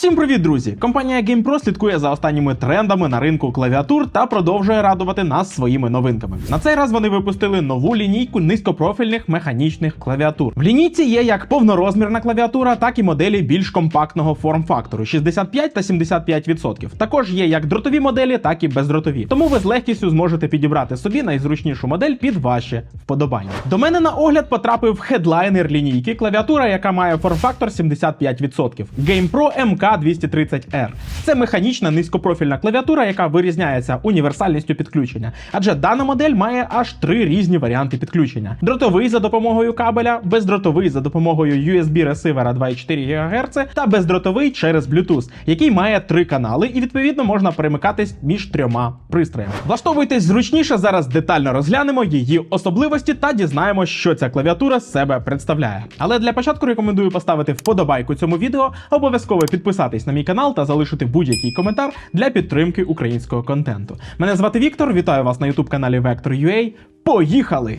Всім привіт, друзі! Компанія GamePro слідкує за останніми трендами на ринку клавіатур та продовжує радувати нас своїми новинками. На цей раз вони випустили нову лінійку низькопрофільних механічних клавіатур. В лінійці є як повнорозмірна клавіатура, так і моделі більш компактного форм-фактору 65 та 75%. Також є як дротові моделі, так і бездротові. Тому ви з легкістю зможете підібрати собі найзручнішу модель під ваші вподобання. До мене на огляд потрапив хедлайнер лінійки, клавіатура, яка має форм-фактор 75%. GamePro MK230R. Це механічна низькопрофільна клавіатура, яка вирізняється універсальністю підключення. Адже дана модель має аж три різні варіанти підключення: дротовий за допомогою кабеля, бездротовий за допомогою USB ресивера 2,4 ГГц та бездротовий через Bluetooth, який має три канали, і відповідно можна перемикатись між трьома пристроями. Влаштовуйтесь зручніше, зараз детально розглянемо її особливості та дізнаємося, що ця клавіатура з себе представляє. Але для початку рекомендую поставити вподобайку цьому відео, обов'язково підписатись на мій канал та залишити будь-який коментар для підтримки українського контенту. Мене звати Віктор, вітаю вас на youtube каналі Vector.ua. Поїхали!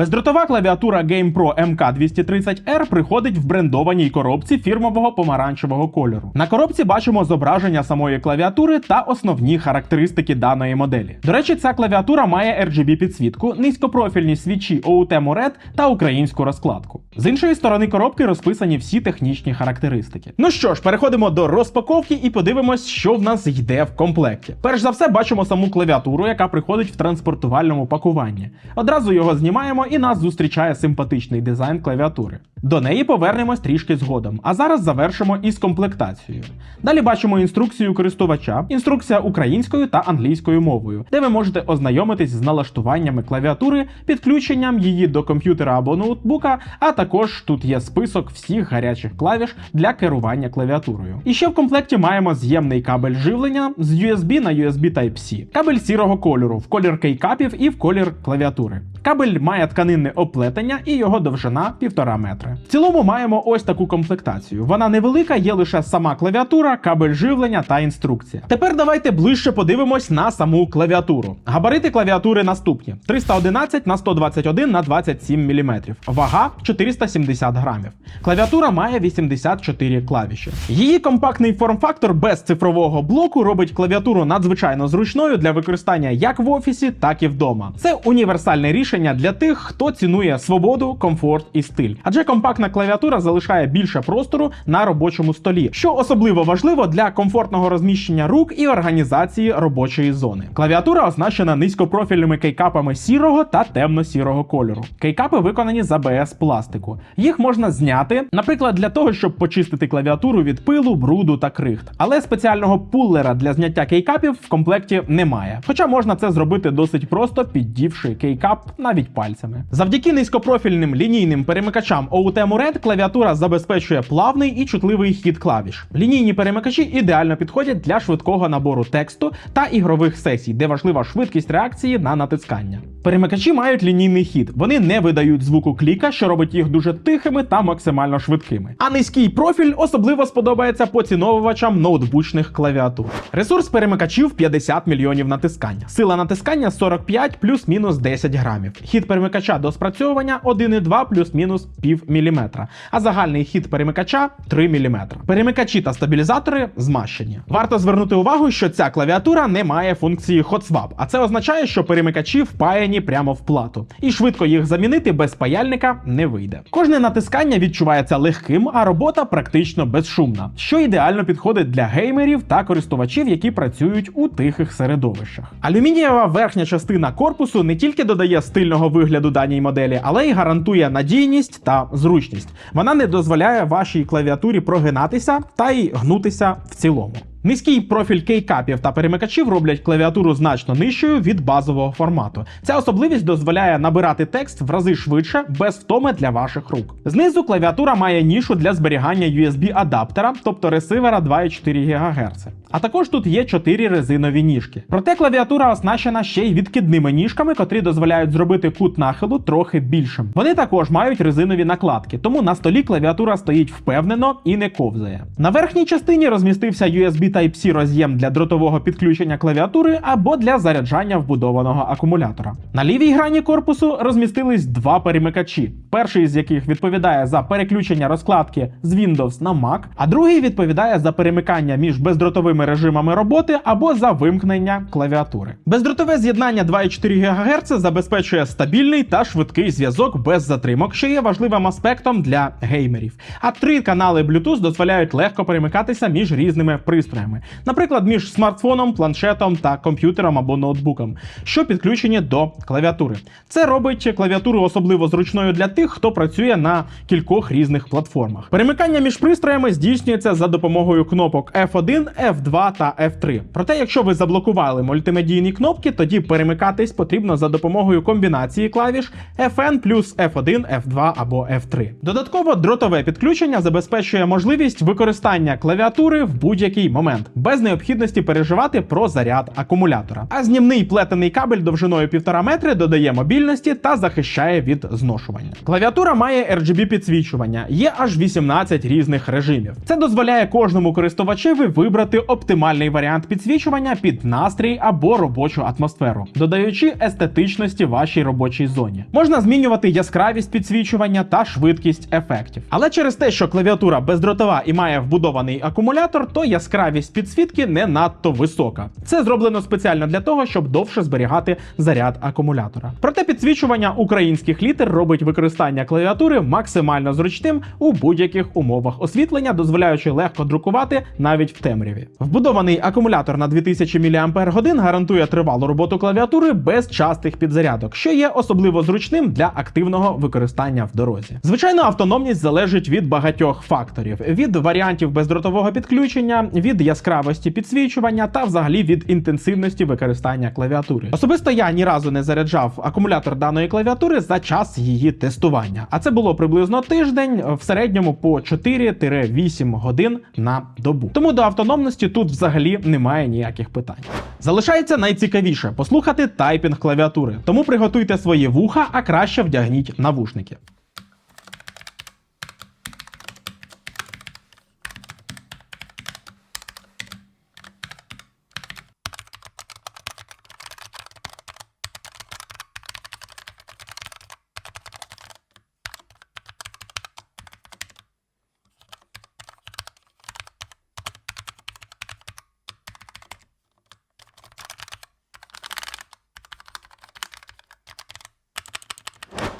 Бездротова клавіатура GamePro MK230R приходить в брендованій коробці фірмового помаранчевого кольору. На коробці бачимо зображення самої клавіатури та основні характеристики даної моделі. До речі, ця клавіатура має RGB підсвітку, низькопрофільні свічі OUT Moret та українську розкладку. З іншої сторони коробки розписані всі технічні характеристики. Ну що ж, переходимо до розпаковки і подивимось, що в нас йде в комплекті. Перш за все, бачимо саму клавіатуру, яка приходить в транспортувальному пакуванні. Одразу його знімаємо і нас зустрічає симпатичний дизайн клавіатури. До неї повернемось трішки згодом, а зараз завершимо із комплектацією. Далі бачимо інструкцію користувача, інструкція українською та англійською мовою, де ви можете ознайомитись з налаштуваннями клавіатури, підключенням її до комп'ютера або ноутбука, а також тут є список всіх гарячих клавіш для керування клавіатурою. І ще в комплекті маємо з'ємний кабель живлення з USB на USB Type-C, кабель сірого кольору в колір кейкапів і в колір клавіатури. Кабель має тканинне оплетення і його довжина 1,5 метри. В цілому маємо ось таку комплектацію. Вона невелика, є лише сама клавіатура, кабель живлення та інструкція. Тепер давайте ближче подивимось на саму клавіатуру. Габарити клавіатури наступні: 311 на 121 на 27 мм. Вага 470 грамів. Клавіатура має 84 клавіші. Її компактний форм-фактор без цифрового блоку робить клавіатуру надзвичайно зручною для використання як в офісі, так і вдома. Це універсальне рішення для тих, хто цінує свободу, комфорт і стиль. Адже компактна клавіатура залишає більше простору на робочому столі, що особливо важливо для комфортного розміщення рук і організації робочої зони. Клавіатура оснащена низькопрофільними кейкапами сірого та темно-сірого кольору. Кейкапи виконані з АБС пластику. Їх можна зняти, наприклад, для того, щоб почистити клавіатуру від пилу, бруду та крихт. Але спеціального пуллера для зняття кейкапів в комплекті немає. Хоча можна це зробити досить просто, піддівши кейкап навіть пальцями. Завдяки низькопрофільним лінійним перемикачам OUT Moret клавіатура забезпечує плавний і чутливий хід клавіш. Лінійні перемикачі ідеально підходять для швидкого набору тексту та ігрових сесій, де важлива швидкість реакції на натискання. Перемикачі мають лінійний хід, вони не видають звуку кліка, що робить їх дуже тихими та максимально швидкими. А низький профіль особливо сподобається поціновувачам ноутбучних клавіатур. Ресурс перемикачів 50 мільйонів натискань. Сила натискання 45 плюс-мінус 10 грамів. Хід перемикача до спрацьовування 1,2 плюс-мінус пів міліметра, а загальний хід перемикача 3 мм. Перемикачі та стабілізатори змащені. Варто звернути увагу, що ця клавіатура не має функції Hot Swap, а це означає, що перемикачі впаяні прямо в плату, і швидко їх замінити без паяльника не вийде. Кожне натискання відчувається легким, а робота практично безшумна, що ідеально підходить для геймерів та користувачів, які працюють у тихих середовищах. Алюмінієва верхня частина корпусу не тільки додає стильного вигляду даній моделі, але й гарантує надійність та зручність. Вона не дозволяє вашій клавіатурі прогинатися та й гнутися в цілому. Низький профіль кейкапів та перемикачів роблять клавіатуру значно нижчою від базового формату. Ця особливість дозволяє набирати текст в рази швидше, без втоми для ваших рук. Знизу клавіатура має нішу для зберігання USB-адаптера, тобто ресивера 2,4 ГГц. А також тут є 4 резинові ніжки. Проте клавіатура оснащена ще й відкидними ніжками, котрі дозволяють зробити кут нахилу трохи більшим. Вони також мають резинові накладки, тому на столі клавіатура стоїть впевнено і не ковзає. На верхній частині розмістився USB USB Type-C роз'єм для дротового підключення клавіатури або для заряджання вбудованого акумулятора. На лівій грані корпусу розмістились два перемикачі. Перший з яких відповідає за переключення розкладки з Windows на Mac, а другий відповідає за перемикання між бездротовими режимами роботи або за вимкнення клавіатури. Бездротове з'єднання 2,4 ГГц забезпечує стабільний та швидкий зв'язок без затримок, що є важливим аспектом для геймерів. А три канали Bluetooth дозволяють легко перемикатися між різними пристроями, наприклад, між смартфоном, планшетом та комп'ютером або ноутбуком, що підключені до клавіатури. Це робить клавіатуру особливо зручною для тих, хто працює на кількох різних платформах. Перемикання між пристроями здійснюється за допомогою кнопок F1, F2 та F3. Проте, якщо ви заблокували мультимедійні кнопки, тоді перемикатись потрібно за допомогою комбінації клавіш FN плюс F1, F2 або F3. Додатково дротове підключення забезпечує можливість використання клавіатури в будь-який момент, без необхідності переживати про заряд акумулятора. А знімний плетений кабель довжиною 1,5 метри додає мобільності та захищає від зношування. Клавіатура має RGB підсвічування, є аж 18 різних режимів. Це дозволяє кожному користувачеві вибрати оптимальний варіант підсвічування під настрій або робочу атмосферу, додаючи естетичності вашій робочій зоні. Можна змінювати яскравість підсвічування та швидкість ефектів. Але через те, що клавіатура бездротова і має вбудований акумулятор, то яскравість підсвітки не надто висока. Це зроблено спеціально для того, щоб довше зберігати заряд акумулятора. Проте підсвічування українських літер робить використання клавіатури максимально зручним у будь-яких умовах освітлення, дозволяючи легко друкувати навіть в темряві. Вбудований акумулятор на 2000 мАч гарантує тривалу роботу клавіатури без частих підзарядок, що є особливо зручним для активного використання в дорозі. Звичайно, автономність залежить від багатьох факторів: від варіантів бездротового підключення, від яскравості підсвічування та взагалі від інтенсивності використання клавіатури. Особисто я ні разу не заряджав акумулятор даної клавіатури за час її тестування, а це було приблизно тиждень в середньому по 4-8 годин на добу. Тому до автономності тут взагалі немає ніяких питань. Залишається найцікавіше послухати тайпінг клавіатури. Тому приготуйте свої вуха, а краще вдягніть навушники.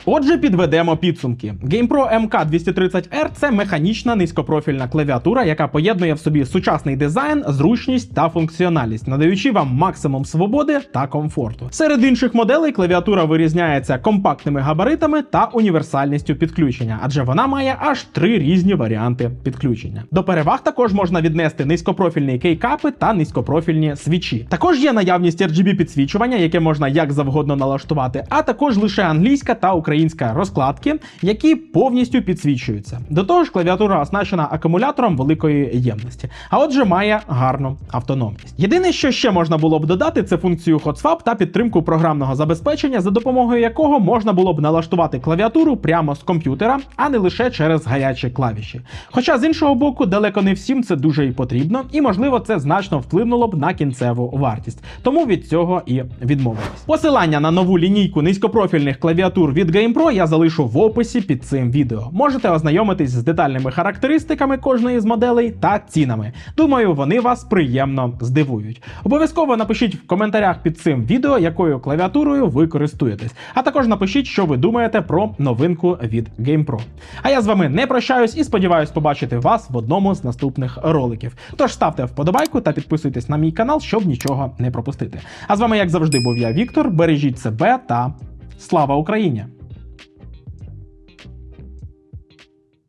Отже, підведемо підсумки. GamePro MK230R це механічна низькопрофільна клавіатура, яка поєднує в собі сучасний дизайн, зручність та функціональність, надаючи вам максимум свободи та комфорту. Серед інших моделей клавіатура вирізняється компактними габаритами та універсальністю підключення, адже вона має аж три різні варіанти підключення. До переваг також можна віднести низькопрофільні кейкапи та низькопрофільні свічі. Також є наявність RGB підсвічування, яке можна як завгодно налаштувати, а також лише англійська та українська розкладки, які повністю підсвічуються. До того ж, клавіатура оснащена акумулятором великої ємності, а отже, має гарну автономність. Єдине, що ще можна було б додати, це функцію HotSwap та підтримку програмного забезпечення, за допомогою якого можна було б налаштувати клавіатуру прямо з комп'ютера, а не лише через гарячі клавіші. Хоча з іншого боку, далеко не всім це дуже і потрібно, і можливо це значно вплинуло б на кінцеву вартість. Тому від цього і відмовились. Посилання на нову лінійку низькопрофільних клавіатур від GamePro я залишу в описі під цим відео. Можете ознайомитись з детальними характеристиками кожної з моделей та цінами. Думаю, вони вас приємно здивують. Обов'язково напишіть в коментарях під цим відео, якою клавіатурою ви користуєтесь. А також напишіть, що ви думаєте про новинку від GamePro. А я з вами не прощаюсь і сподіваюсь побачити вас в одному з наступних роликів. Тож ставте вподобайку та підписуйтесь на мій канал, щоб нічого не пропустити. А з вами, як завжди, був я, Віктор. Бережіть себе та слава Україні!